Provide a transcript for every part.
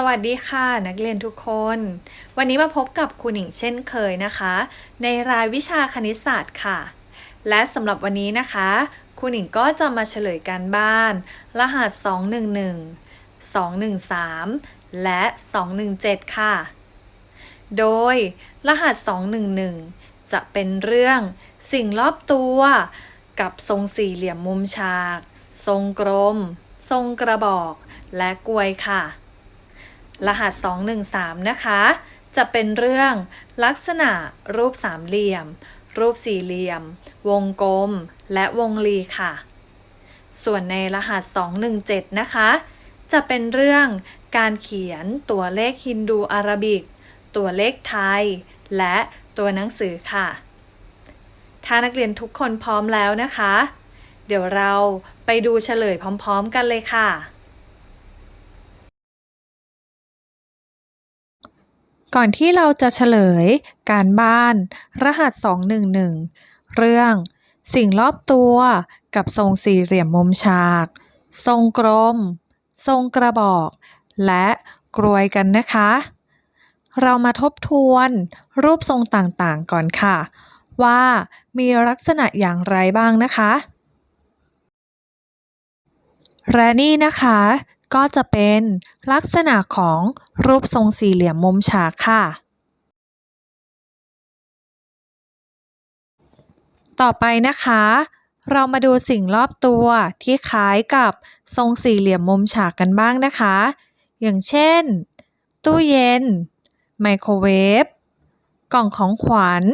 สวัสดีค่ะนักเรียนทุกคน วันนี้มาพบกับครูหนิงเช่นเคยนะคะ ในรายวิชาคณิตศาสตร์ค่ะ และสำหรับวันนี้นะคะครูหนิงก็จะมาเฉลยการบ้าน รหัส 211 213 และ 217 ค่ะ โดยรหัส 211 จะเป็นเรื่องสิ่งรอบตัวกับทรงสี่เหลี่ยมมุมฉาก ทรงกลม ทรงกระบอก และกลวยค่ะ รหัส 213 นะคะ จะเป็นเรื่องลักษณะรูปสามเหลี่ยม รูปสี่เหลี่ยม วงกลม และวงรีค่ะ ส่วนในรหัส 217 นะคะ จะเป็นเรื่องการเขียนตัวเลขฮินดูอาราบิก ตัวเลขไทย และตัวหนังสือค่ะ ถ้านักเรียนทุกคนพร้อมแล้วนะคะ เดี๋ยวเราไปดูเฉลยพร้อม ๆ กันเลยค่ะ ก่อนที่เราจะเฉลย การบ้าน รหัส 211 เรื่อง สิ่งรอบตัวกับทรงสี่เหลี่ยมมุมฉาก ทรงกลม ทรงกระบอก และกรวยกันนะคะ เรามาทบทวนรูปทรงต่างๆก่อนค่ะ ว่ามีลักษณะอย่างไรบ้างนะคะ และนี่นะคะ ก็จะเป็นลักษณะของรูปทรงสี่เหลี่ยมมุมฉากค่ะ ต่อไปนะคะ เรามาดูสิ่งรอบตัวที่คล้ายกับทรงสี่เหลี่ยมมุมฉากกันบ้างนะคะ อย่างเช่น ตู้เย็น ไมโครเวฟ กล่องของขวัญ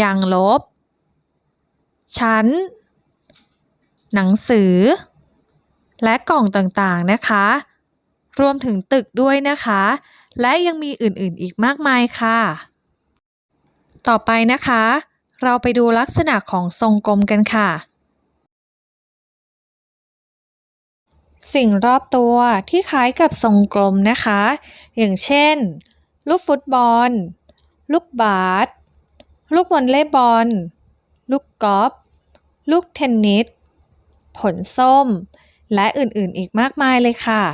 ยางลบ ชั้น หนังสือ และกล่องต่างๆนะคะ รวมถึงตึกด้วยนะคะ และยังมีอื่นๆอีกมากมายค่ะ ต่อไปนะคะ เราไปดูลักษณะของทรงกลมกันค่ะ สิ่งรอบตัวที่คล้ายกับทรงกลมนะคะ อย่างเช่น ลูกฟุตบอล ลูกบาสลูกวอลเลย์บอล ลูกกอล์ฟ ลูกเทนนิส ผลส้ม และอื่นๆ อีกมากมายเลยค่ะ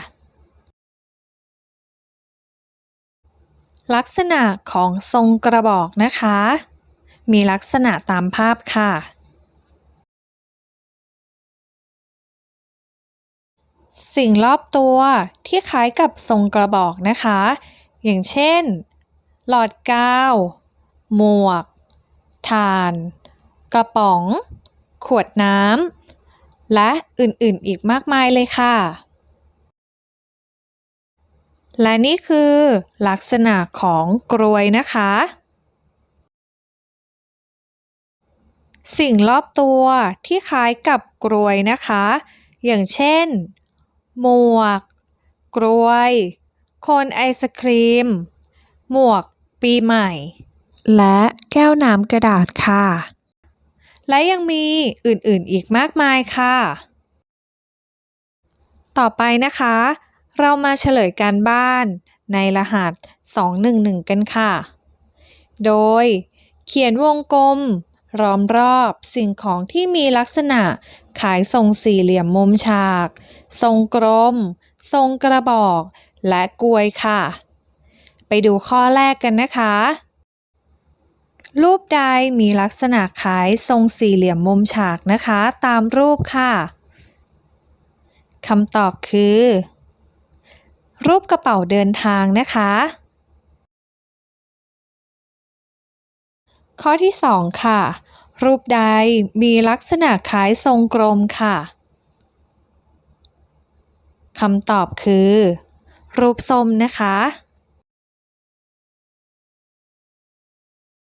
ลักษณะของทรงกระบอกนะคะ มีลักษณะตามภาพค่ะ สิ่งรอบตัวที่คล้ายกับทรงกระบอกนะคะ อย่างเช่น หลอดกาว หมวก ถ่าน กระป๋อง ขวดน้ำ และอื่นๆอีกมากมายเลยค่ะ และนี่คือลักษณะของกรวยนะคะ สิ่งรอบตัวที่คล้ายกับกรวยนะคะ อย่างเช่น หมวก กรวย โคนไอศครีม หมวกปีใหม่ และแก้วน้ำกระดาษค่ะ และยังมีอื่นๆอีกมากมายค่ะ ต่อไปนะคะ เรามาเฉลยการบ้านในรหัส 211 กันค่ะ โดยเขียนวงกลมล้อมรอบสิ่งของที่มีลักษณะขายทรงสี่เหลี่ยมมุมฉาก ทรงกลม ทรงกระบอก และกลวยค่ะ ไปดูข้อแรกกันนะคะ รูปใดมีลักษณะคล้ายทรงสี่เหลี่ยมมุมฉากนะคะ ตามรูปค่ะคำตอบคือ รูปกระเป๋าเดินทางนะคะ ข้อที่ 2 ค่ะ รูปใดมีลักษณะคล้ายทรงกลมค่ะคำตอบคือ รูปส้มนะคะ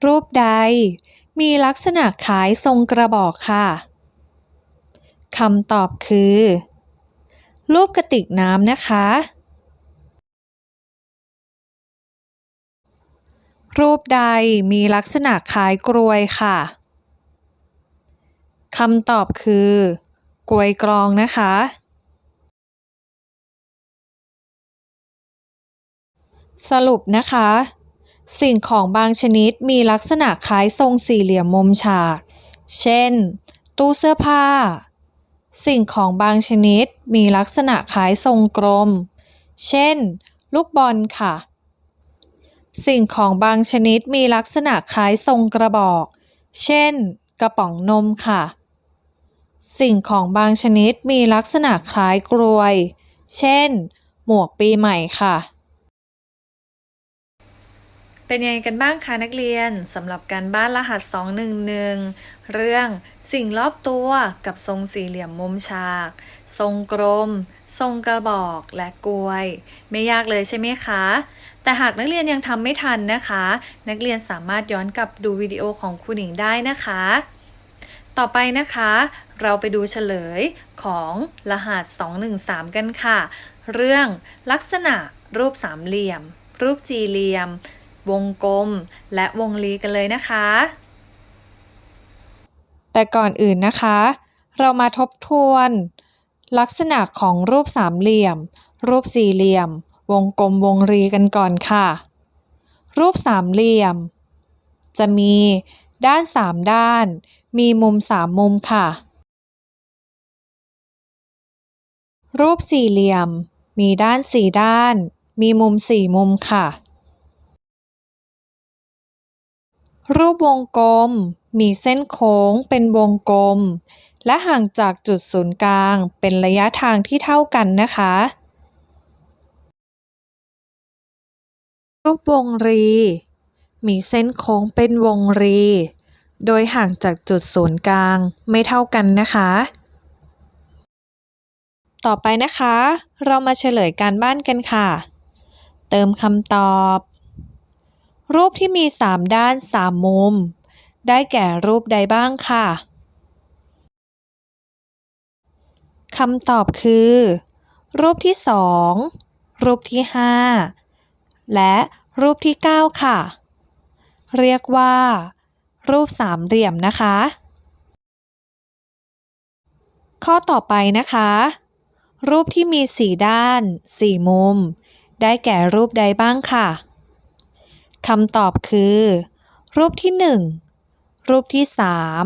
รูปใด มีลักษณะคล้ายทรงกระบอกค่ะ คำตอบคือ รูปกระติกน้ำนะคะ รูปใดมีลักษณะคล้ายกรวยค่ะคำตอบคือกลวยกรองนะคะ สรุปนะคะ สิ่งของบางชนิดมีลักษณะคล้ายทรงสี่เหลี่ยมมุมฉาก เช่น ตู้เสื้อผ้า สิ่งของบางชนิดมีลักษณะคล้ายทรงกลม เช่น ลูกบอลค่ะ สิ่งของบางชนิดมีลักษณะคล้ายทรงกระบอก เช่น กระป๋องนมค่ะ สิ่งของบางชนิดมีลักษณะคล้ายกลวย เช่น หมวกปีใหม่ค่ะ เป็นยังไงกันบ้างคะนักเรียนสำหรับการบ้านรหัส 211 เรื่องสิ่งรอบตัวกับทรงสี่เหลี่ยมมุมฉาก ทรงกลม ทรงกระบอกและกลวย ไม่ยากเลยใช่ไหมคะ แต่หากนักเรียนยังทำไม่ทันนะคะ นักเรียนสามารถย้อนกลับดูวิดีโอของครูหนิงได้นะคะ ต่อไปนะคะ เราไปดูเฉลยของรหัส 213 กันค่ะ เรื่องลักษณะรูปสามเหลี่ยม รูปสี่เหลี่ยม วงกลม และวงรีกันเลยนะคะ แต่ก่อนอื่นนะคะ เรามาทบทวน ลักษณะของรูปสามเหลี่ยม รูปสี่เหลี่ยม วงกลมวงรีกันก่อนค่ะ รูปสามเหลี่ยม จะมีด้านสามด้าน มีมุมสามมุมค่ะ รูปสี่เหลี่ยม มีด้านสี่ด้าน มีมุมสี่มุมค่ะ รูปวงกลม มีเส้นโค้งเป็นวงกลม และห่างจากจุดศูนย์กลางเป็นระยะทางที่เท่ากันนะคะ รูปวงรี มีเส้นโค้งเป็นวงรี โดยห่างจากจุดศูนย์กลางไม่เท่ากันนะคะ ต่อไปนะคะ เรามาเฉลยการบ้านกันค่ะ เติมคำตอบ รูปที่มี 3 ด้าน 3 มุม ได้แก่รูปใดบ้างค่ะคำตอบคือ รูปที่ 2 รูปที่ 5 และรูปที่ 9 ค่ะ เรียกว่า รูปสามเหลี่ยมนะคะ ข้อต่อไปนะคะ รูปที่มีสี่ด้านสี่มุม ได้แก่รูปใดบ้างค่ะ คำตอบคือ รูปที่ 1 รูปที่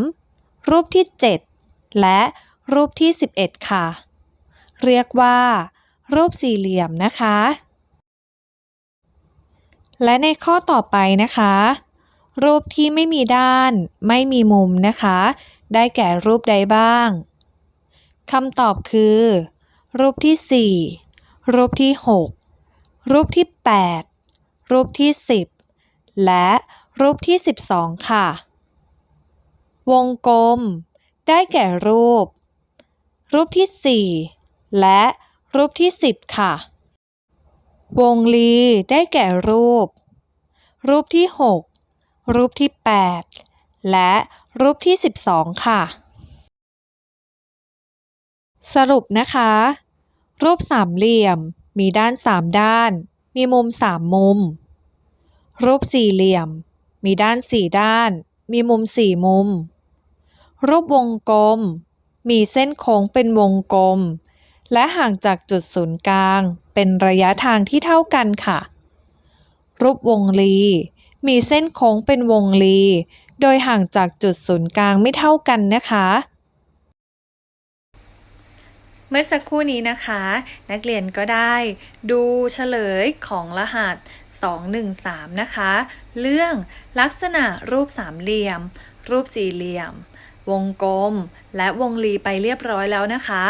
3 รูปที่ 7 และรูปที่ 11 ค่ะ เรียกว่า รูปสี่เหลี่ยมนะคะ และในข้อต่อไปนะคะ รูปที่ไม่มีด้าน ไม่มีมุมนะคะ ได้แก่รูปใดบ้างคำตอบคือ รูปที่ 4 รูปที่ 6 รูปที่ 8 รูปที่ 10 และรูปที่ 12 ค่ะ วงกลม ได้แก่รูป รูปที่ 4 และรูปที่ 10 ค่ะ วงรีได้แก่รูป รูปที่ 6 รูปที่ 8 และรูปที่ 12 ค่ะ สรุปนะคะ รูปสามเหลี่ยม มีด้านสามด้าน มีมุมสามมุม รูปสี่เหลี่ยม มีด้านสี่ด้าน มีมุมสี่มุม รูปวงกลม มีเส้นโค้งเป็นวงกลม และห่างจากจุดศูนย์กลาง เป็นระยะทางที่เท่ากันค่ะ รูปวงรี มีเส้นโค้งเป็นวงรี โดยห่างจากจุดศูนย์กลางไม่เท่ากันนะคะเมื่อสักครู่นี้นะคะ นักเรียนก็ได้ดูเฉลยของรหัส 213 นะคะ เรื่องลักษณะรูปสามเหลี่ยม รูปสี่เหลี่ยม วงกลม และวงรีไปเรียบร้อยแล้วนะคะ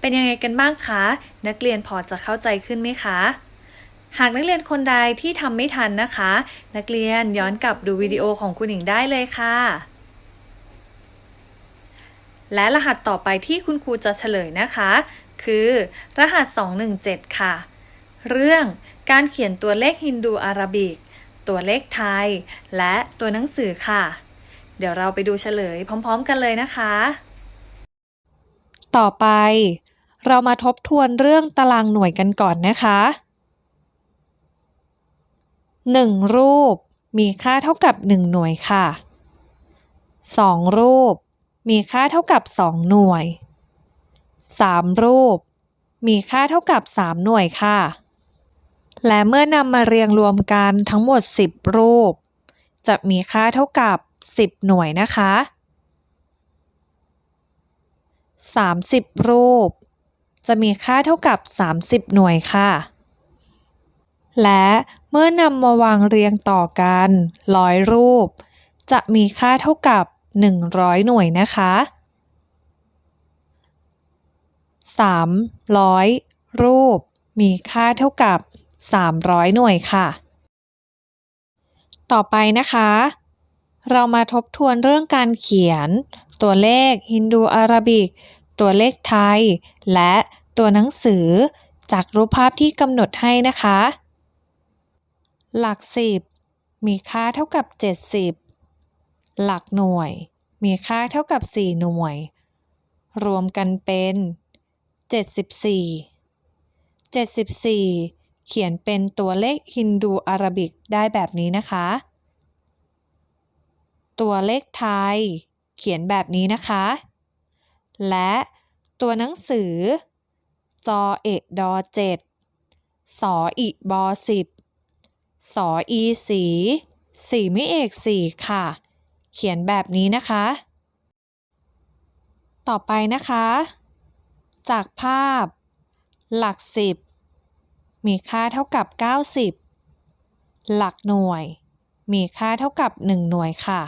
เป็นยังไงกันบ้างคะ นักเรียนพอจะเข้าใจขึ้นไหมคะ หากนักเรียนคนใดที่ทำไม่ทันนะคะ นักเรียนย้อนกลับดูวิดีโอของคุณหญิงได้เลยค่ะ และรหัสต่อไปที่คุณครูจะเฉลยนะคะ คือ รหัส 217 ค่ะ เรื่อง การเขียนตัวเลขฮินดูอาราบิก ตัวเลขไทย และตัวหนังสือค่ะ เดี๋ยวเราไปดูเฉลยพร้อมๆกันเลยนะคะ ต่อไป เรามาทบทวนเรื่องตารางหน่วยกันก่อนนะคะ 1 รูปมีค่าเท่ากับ 1 หน่วยค่ะ 2 รูป มีค่าเท่ากับ 2 หน่วย 3 รูป มีค่าเท่ากับ 3 หน่วยค่ะ และเมื่อนำมาเรียงรวมกันทั้งหมด 10 รูป จะมีค่าเท่ากับ 10 หน่วยนะคะ 30 รูป จะมีค่าเท่ากับ 30 หน่วยค่ะ และเมื่อนำมาวางเรียงต่อกันร้อยรูป จะมีค่าเท่ากับ 100 หน่วยนะคะ 300 รูปมีค่าเท่ากับ 300 หน่วยค่ะ ต่อไปนะคะ เรามาทบทวนเรื่องการเขียน ตัวเลขฮินดูอาราบิก ตัวเลขไทย และตัวหนังสือจากรูปภาพที่กำหนดให้นะคะ หลักสิบมีค่าเท่ากับ 70 หลักหน่วย มีค่าเท่ากับ 4 หน่วย รวมกันเป็น 74 74 เขียนเป็นตัวเลขฮินดูอาราบิกได้แบบนี้นะคะ ตัวเลขไทย เขียนแบบนี้นะคะ และตัวหนังสือ จอเอกดอเจ็ดสออีบอสิบสออีสีสีไม่เอกสี่ค่ะ เขียนแบบนี้นะคะ ต่อไปนะคะ จากภาพ หลักสิบ มีค่าเท่ากับ 90 หลักหน่วย มีค่าเท่ากับ 1 หน่วยค่ะ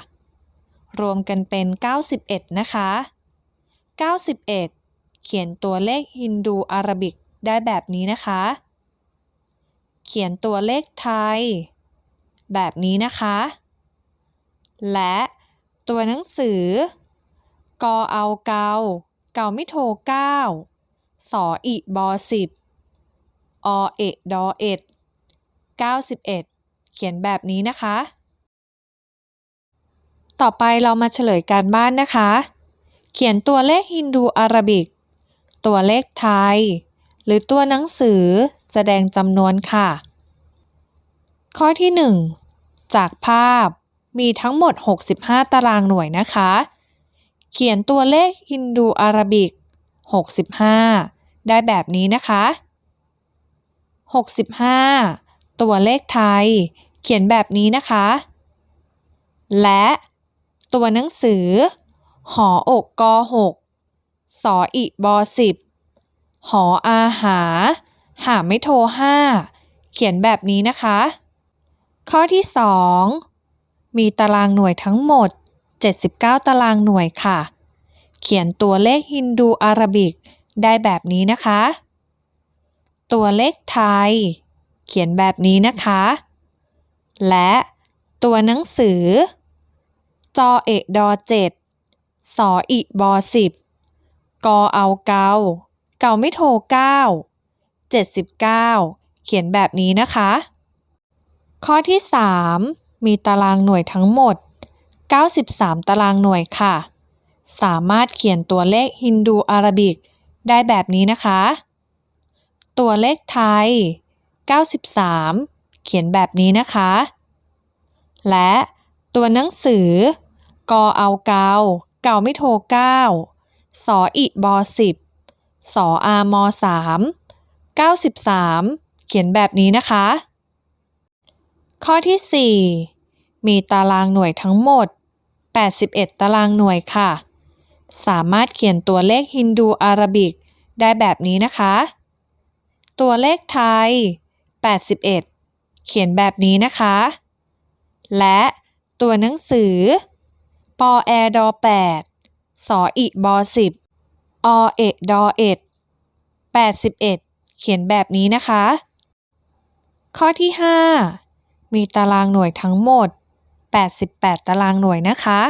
รวมกันเป็น 91 นะคะ 91 เขียนตัวเลขฮินดูอาราบิกได้แบบนี้นะคะ เขียนตัวเลขไทย แบบนี้นะคะ และตัวหนังสือกอเอาเกา เกาไม่โทเก้าสออีบอสิบ อเอกดอเอ็ดเก้าสิบเอ็ดเขียนแบบนี้นะคะ ต่อไปเรามาเฉลยการบ้านนะคะ เขียนตัวเลขฮินดูอารบิก ตัวเลขไทย หรือตัวหนังสือแสดงจำนวนค่ะ ข้อที่ 1 จากภาพมีทั้งหมด 65 ตารางหน่วยนะคะ เขียนตัวเลขฮินดูอารบิก 65 ได้แบบนี้นะคะ 65 ตัวเลขไทย เขียนแบบนี้นะคะ และ ตัวหนังสือ หออกกอหกสออีบอสิบหออาหา หาไม่โทห้าเขียนแบบนี้นะคะ ข้อที่ 2 มีตารางหน่วยทั้งหมด 79 ตารางหน่วยค่ะ เขียนตัวเลขฮินดูอาราบิกได้แบบนี้นะคะ ตัวเลขไทย เขียนแบบนี้นะคะ และตัวหนังสือ จอเอกดอเจ็ดสออีบอสิบกอเอาเกาเกาไม่โทเก้าเจ็ดสิบเก้าเขียนแบบนี้นะคะ ข้อที่3มีตารางหน่วยทั้งหมด 93 ตารางหน่วยค่ะ สามารถเขียนตัวเลขฮินดูอาราบิกได้แบบนี้นะคะ ตัวเลขไทย 93 เขียนแบบนี้นะคะ และตัวหนังสือ กอเอาเกาเกาไม่โทเก้าสออีบอสิบสออามอสามเก้าสิบสามเขียนแบบนี้นะคะ ข้อที่4มีตารางหน่วยทั้งหมด 81 ตารางหน่วยค่ะ สามารถเขียนตัวเลขฮินดูอาราบิกได้แบบนี้นะคะ ตัวเลขไทย 81 เขียนแบบนี้นะคะ และตัวหนังสือ ปอแอดอ8สออีบอ10อเอดอเอ็ด81 เขียนแบบนี้นะคะ ข้อที่ 5 มีตารางหน่วยทั้งหมด 88 ตารางหน่วยนะคะ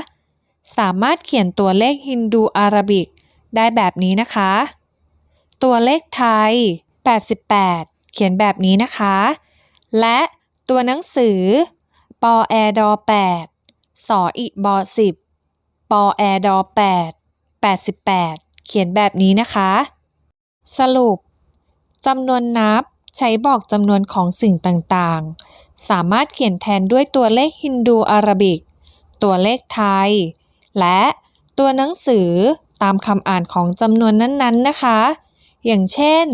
สามารถเขียนตัวเลขฮินดูอาราบิกได้แบบนี้นะคะ ตัวเลขไทย 88 เขียนแบบนี้นะคะ และตัวหนังสือ ปอแอดอ8สออีบอ10 ปอแอดอ8 88 เขียนแบบนี้นะคะ สรุปจำนวนนับใช้บอกจำนวนของสิ่งต่างๆ สามารถเขียนแทนด้วยตัวเลขฮินดูอารบิก ตัวเลขไทย และตัวหนังสือตามคำอ่านของจำนวนนั้นๆนะคะ อย่างเช่น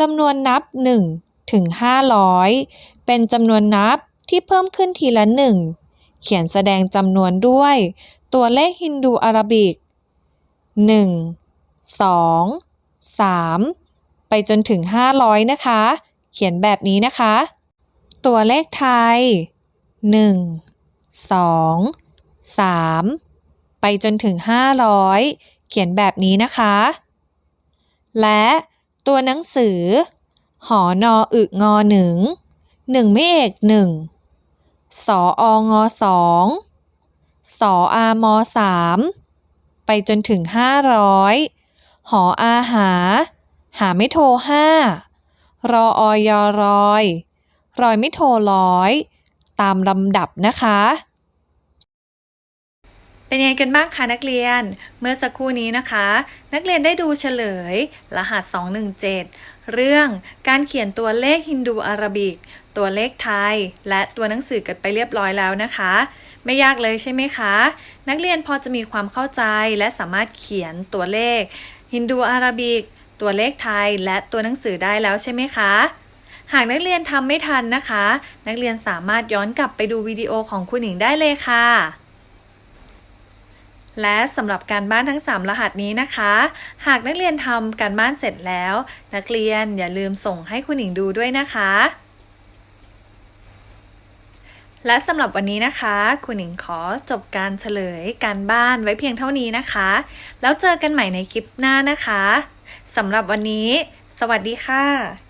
จำนวนนับ1ถึง500 เป็นจำนวนนับที่เพิ่มขึ้นทีละ1เขียนแสดงจำนวนด้วย ตัวเลขฮินดูอาราบิก 1 2 3 ไปจนถึง 500 นะคะ เขียนแบบนี้นะคะ ตัวเลขไทย 1 2 3 ไปจนถึง 500 เขียนแบบนี้นะคะ และ ตัวหนังสือ หอนออึงอหนึ่งหนึ่งไม่เอกหนึ่งสอองอสองสออามอสามไปจนถึงห้าร้อยหออาหา หาไม่โทรห้ารอออยอรอย รอยไม่โทรร้อย ตามลำดับนะคะ เป็นยังไงกันบ้างคะนักเรียน เมื่อสักครู่นี้นะคะ นักเรียนได้ดูเฉลย รหัส 217 เรื่องการเขียนตัวเลขฮินดูอาราบิก ตัวเลขไทย และตัวหนังสือกันไปเรียบร้อยแล้วนะคะ ไม่ยากเลยใช่ไหมคะ นักเรียนพอจะมีความเข้าใจและสามารถเขียนตัวเลขฮินดูอาราบิก ตัวเลขไทย และตัวหนังสือได้แล้วใช่ไหมคะหากนักเรียนทำไม่ทันนะคะ นักเรียนสามารถย้อนกลับไปดูวิดีโอของคุณหญิงได้เลยค่ะ และสำหรับการบ้านทั้ง 3 รหัสนี้นะคะ หากนักเรียนทำการบ้านเสร็จแล้ว นักเรียนอย่าลืมส่งให้คุณหญิงดูด้วยนะคะ และสำหรับวันนี้นะคะ คุณหญิงขอจบการเฉลยการบ้านไว้เพียงเท่านี้นะคะ แล้วเจอกันใหม่ในคลิปหน้านะคะสำหรับวันนี้ สวัสดีค่ะ